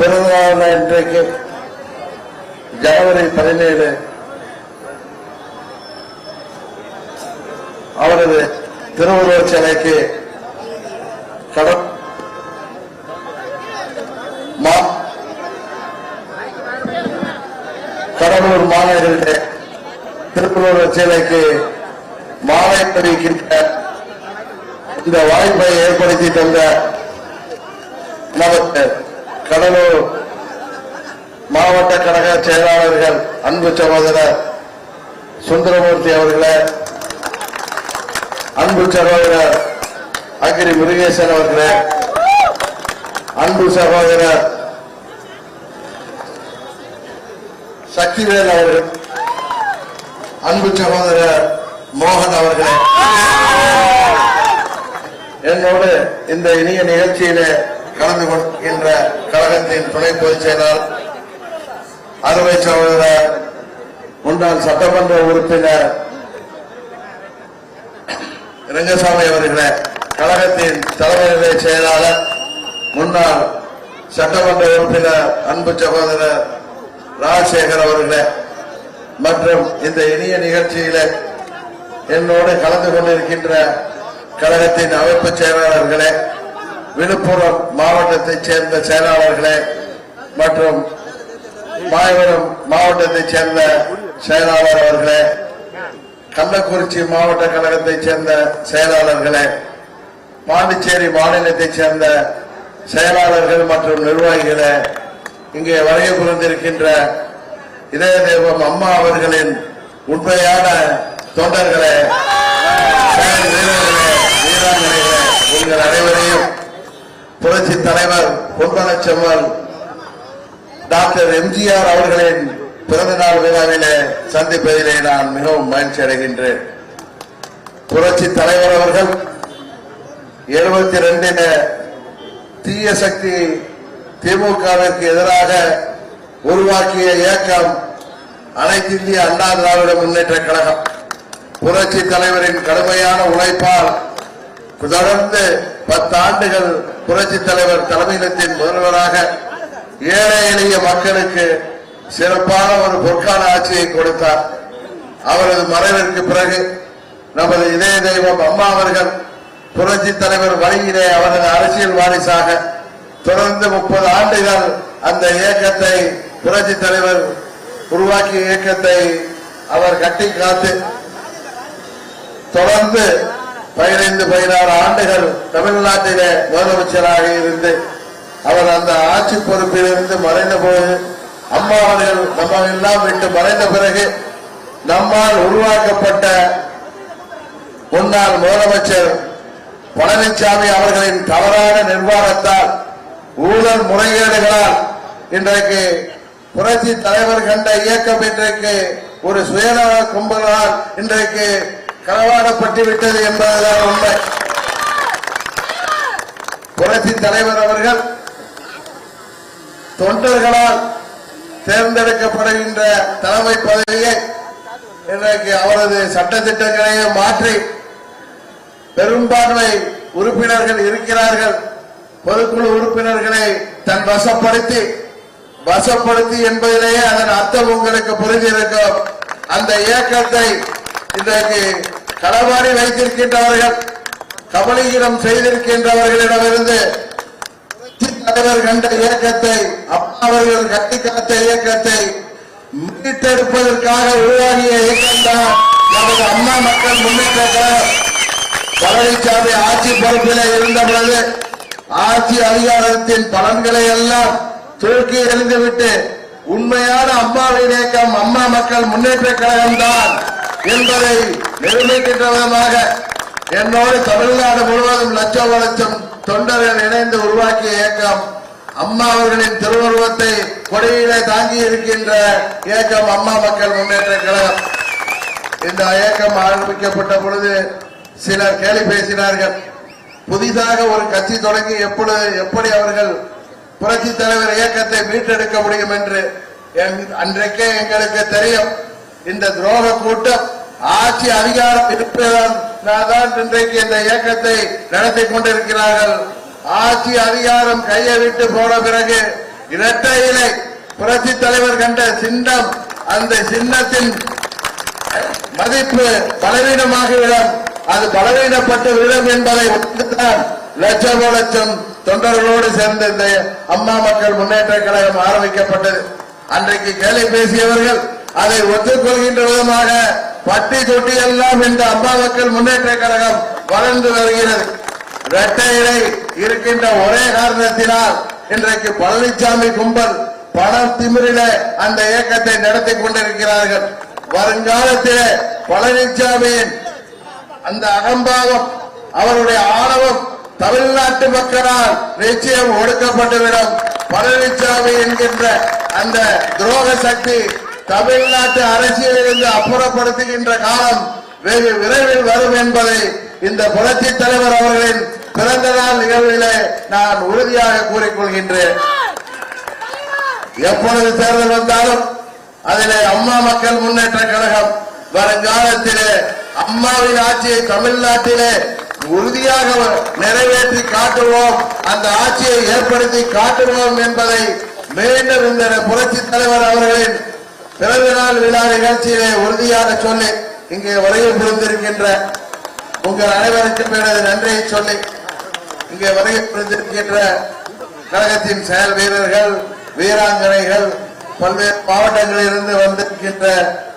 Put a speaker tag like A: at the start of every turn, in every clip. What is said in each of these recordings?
A: இன்றைக்கு ஜனவரி பதினேழு அவரது திருவுருவச் சிலைக்கு கடன் மா- கடலூர் மாநகரிலே திருப்பூர் சிலைக்கு மாலை தெரிவிக்கின்ற இந்த வாய்ப்பை ஏற்படுத்தி தந்த நமக்கு கடலூர் மாவட்ட கழக செயலாளர்கள் அன்பு சகோதரர் சுந்தரமூர்த்தி அவர்களே அன்பு சகோதரர் அக்ரி முருகேசன் அவர்களே அன்பு சகோதரர் சக்திவேல் அவர்கள் அன்பு சகோதரர் மோகன் அவர்களே. என்னோடு இந்த இனிய நிகழ்ச்சியிலே கலந்து கொள்கின்ற கழகத்தின் துணை பொதுச் செயலாளர் அறுவை சகோதரர் முன்னாள் சட்டமன்ற உறுப்பினர் ரங்கசாமி அவர்களே கழகத்தின் தலைமை நிலை செயலாளர் முன்னாள் சட்டமன்ற உறுப்பினர் அன்பு சகோதரர் ராஜசேகர் அவர்களே மற்றும் இந்த இனிய நிகழ்ச்சியில என்னோடு கலந்து கொண்டிருக்கின்ற கழகத்தின் அமைப்பு செயலாளர்களே விழுப்புரம் மாவட்டத்தைச் சேர்ந்த செயலாளர்களே மற்றும் மாயவரம் மாவட்டத்தைச் சேர்ந்த செயலாளர் அவர்களே கள்ளக்குறிச்சி மாவட்ட கழகத்தைச் சேர்ந்த செயலாளர்களே பாண்டிச்சேரி மாநிலத்தைச் சேர்ந்த செயலாளர்கள் மற்றும் நிர்வாகிகளே இங்கே வரைய புரிந்திருக்கின்ற இதய தெய்வம் அம்மா அவர்களின் உண்மையான தொண்டர்களே செயல் வீரர்களே வீராங்கனைகளே உங்கள் அனைவரையும் புரட்சி தலைவர் பொன்பனச்செம்மல் டாக்டர் எம்ஜிஆர் அவர்களின் பிறந்தநாள் விழாவிலே சந்திப்பதிலே நான் மிகவும் மகிழ்ச்சி அடைகின்றேன். புரட்சி தலைவர் அவர்கள் எழுபத்தி ரெண்டில தீய சக்தி திமுகவிற்கு எதிராக உருவாக்கிய இயக்கம் அனைத்து இந்திய அண்ணா திராவிட முன்னேற்ற கழகம். புரட்சி தலைவரின் கடுமையான உழைப்பால் தொடர்ந்து பத்தாண்டுகள் புரட்சி தலைவர் தலைமையிலத்தின் முதல்வராக ஏழை எளிய மக்களுக்கு சிறப்பான ஒரு பொற்கால ஆட்சியை கொடுத்தார். அவரது மறைவிற்கு பிறகு நமது இதய தெய்வம் அம்மா அவர்கள் புரட்சி தலைவர் வழியிலே அவரது அரசியல் வாரிசாக தொடர்ந்து முப்பது ஆண்டுகள் அந்த இயக்கத்தை புரட்சி தலைவர் உருவாக்கிய இயக்கத்தை அவர் கட்டி காத்து தொடர்ந்து பதினைந்து பதினாறு ஆண்டுகள் தமிழ்நாட்டிலே முதலமைச்சராக இருந்து அவர் அந்த ஆட்சி பொறுப்பிலிருந்து மறைந்த போது அம்மா அவர்கள் நம்ம எல்லாம் விட்டு மறைந்த பிறகு நம்மால் உருவாக்கப்பட்ட முன்னாள் முதலமைச்சர் பழனிசாமி அவர்களின் தவறான நிர்வாகத்தால் ஊழல் முறைகேடுகளால் இன்றைக்கு புரட்சி தலைவர் கண்ட இயக்கம் இன்றைக்கு ஒரு சுயநல கும்பலால் இன்றைக்கு களவாடப்பட்டு விட்டது என்பதுதான் உண்மை. புரட்சி தலைவர் அவர்கள் தொண்டர்களால் தேர்ந்தெடுக்கப்படுகின்ற தலைமை பதவியை இன்றைக்கு அவரது சட்டத்திட்டங்களையும் மாற்றி பெரும்பான்மை உறுப்பினர்கள் இருக்கிறார்கள். பொதுக்குழு உறுப்பினர்களை தன் வசப்படுத்தி வசப்படுத்தி என்பதிலேயே அதன் அர்த்தம் உங்களுக்கு புரிந்திருக்கும். அந்த இயக்கத்தை இன்றைக்கு களவாடி வைத்திருக்கின்றவர்கள் கபலீகரம் செய்திருக்கின்றவர்களிடமிருந்து தலைவர் கண்ட இயக்கத்தை அப்பா அவர்கள் கட்டி காத்த இயக்கத்தை மீட்டெடுப்பதற்காக உருவாகிய இயக்கம்தான் நமது அம்மா மக்கள் முன்னேற்ற பழனிசாமி ஆட்சி பொறுப்பில் இருந்த பொழுது ஆட்சி அதிகாரத்தின் பலன்களை எல்லாம் தூக்கி எறிந்துவிட்டு உண்மையான அம்மாவின் இயக்கம் அம்மா மக்கள் முன்னேற்ற கழகம் தான். என்பதை நிரூபிக்கின்ற விதமாக என்னோடு தமிழ்நாடு முழுவதும் லட்சம் லட்சம் தொண்டர்கள் இணைந்து உருவாக்கிய இயக்கம் அம்மா அவர்களின் திருவுருவத்தை கொடியிலே தாங்கி இருக்கின்ற இயக்கம் அம்மா மக்கள் முன்னேற்ற கழகம். இந்த இயக்கம் ஆரம்பிக்கப்பட்ட பொழுது சிலர் கேலி பேசினார்கள். புதிதாக ஒரு கட்சி தொடங்கி எப்பொழுது எப்படி அவர்கள் புரட்சி தலைவர் இயக்கத்தை மீட்டெடுக்க முடியும் என்று என்- அன்றைக்கே எங்களுக்கு தெரியும். இந்த துரோக கூட்டம் ஆட்சி அதிகாரம் இருப்பதால் தான் இன்றைக்கு இந்த இயக்கத்தை நடத்தி கொண்டிருக்கிறார்கள். ஆட்சி அதிகாரம் கையை விட்டு போன பிறகு இரட்டை இலை புரட்சி தலைவர் கண்ட சின்னம் அந்த சின்னத்தின் மதிப்பு பலவீனமாகிவிடும். அது பலவீனப்பட்டு விடும் என்பதை உணர்ந்துதான் லட்சம் லட்சம் தொண்டர்களோடு சேர்ந்த இந்த அம்மா மக்கள் முன்னேற்ற கழகம் ஆரம்பிக்கப்பட்டது. அன்றைக்கு கேள்வி பேசியவர்கள் அதை ஒத்துக்கொள்கின்ற விதமாக பட்டி தொட்டி எல்லாம் இந்த அம்மா மக்கள் முன்னேற்ற கழகம் வளர்ந்து வருகிறது. இரட்டை இலை இருக்கின்ற ஒரே காரணத்தினால் இன்றைக்கு பழனிசாமி கும்பல் பணம் திமிரில அந்த இயக்கத்தை நடத்தி கொண்டிருக்கிறார்கள். வருங்காலத்தில் பழனிசாமியின் அந்த அகம்பாவம் அவருடைய ஆணவம் தமிழ்நாட்டு மக்களால் நிச்சயம் ஒடுக்கப்பட்டுவிடும். பழனிசாமி என்கின்ற அந்த துரோக சக்தி தமிழ்நாட்டு அரசியலிருந்து அப்புறப்படுத்துகின்ற காலம் வெகு விரைவில் வரும் என்பதை இந்த புரட்சி தலைவர் அவர்களின் பிறந்த நாள் நிகழ்விலே நான் உறுதியாக கூறிக்கொள்கின்றேன். எப்பொழுது தேர்தல் வந்தாலும் அதிலே அம்மா மக்கள் முன்னேற்ற கழகம் வருங்காலத்திலே அம்மாவின் ஆட்சியை தமிழ்நாட்டிலே உறுதியாக நிறைவேற்றி காட்டுவோம் அந்த ஆட்சியை ஏற்படுத்தி காட்டுவோம் என்பதை மீண்டும் இந்த புரட்சி தலைவர் அவர்களின் பிறந்த நாள் விழா நிகழ்ச்சியிலே உறுதியாக சொல்லி இங்கே வருகை புரிந்திருக்கின்ற உங்கள் அனைவருக்கும் எனது நன்றியை சொல்லி இங்கே வருகை புரிந்திருக்கின்ற கழகத்தின் செயல் வீரர்கள் வீராங்கனைகள் பல்வேறு மாவட்டங்களில் இருந்து வந்திருக்கின்ற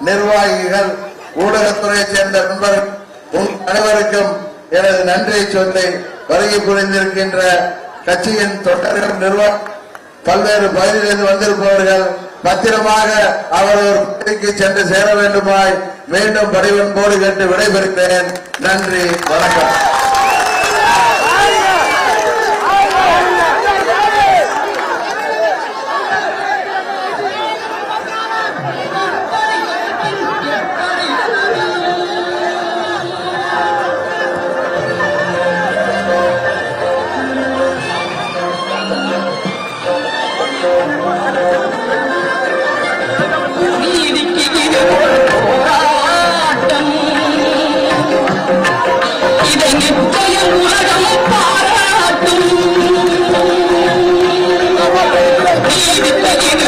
A: நிர்வாகிகள் ஊடகத்துறையைச் சேர்ந்த நண்பர்கள் உங்கள் அனைவருக்கும் எனது நன்றியை சொல்லி வருகை புரிந்திருக்கின்ற கட்சியின் தொண்டர்கள் நிர்வாக பல்வேறு பகுதிகளிலிருந்து வந்திருப்பவர்கள் பத்திரமாக அவரவர் குட்டிக்கு சென்று சேர வேண்டுமாய் மீண்டும் பணிவன்போடு கேட்டு விடைபெறுகிறேன். நன்றி வணக்கம்.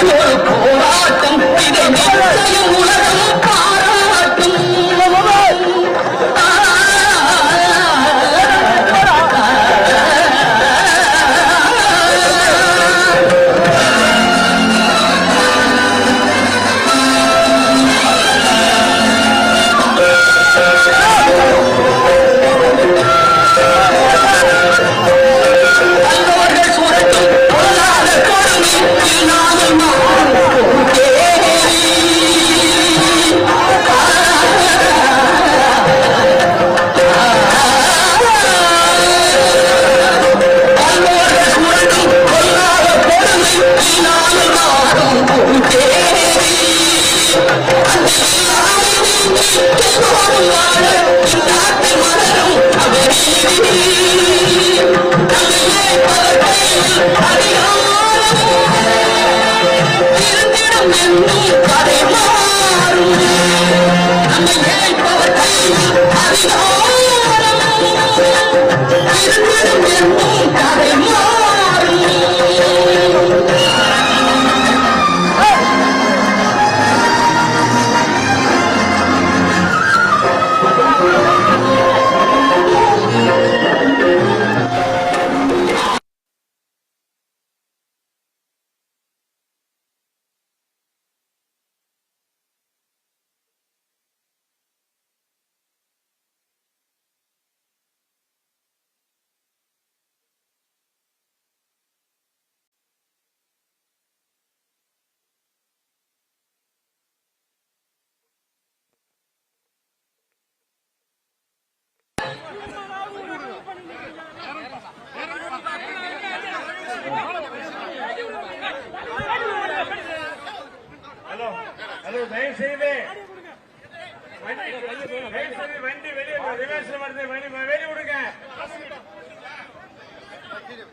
B: போராட்டம்
C: Thank you.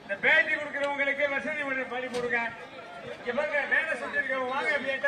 C: இந்த பேட்டி கொடுக்கிறவங்களுக்கு வசதி பண்ணி கொடுங்க இங்க பாருங்க வேலை செஞ்சிருக்கவங்க வாங்க அப்படியே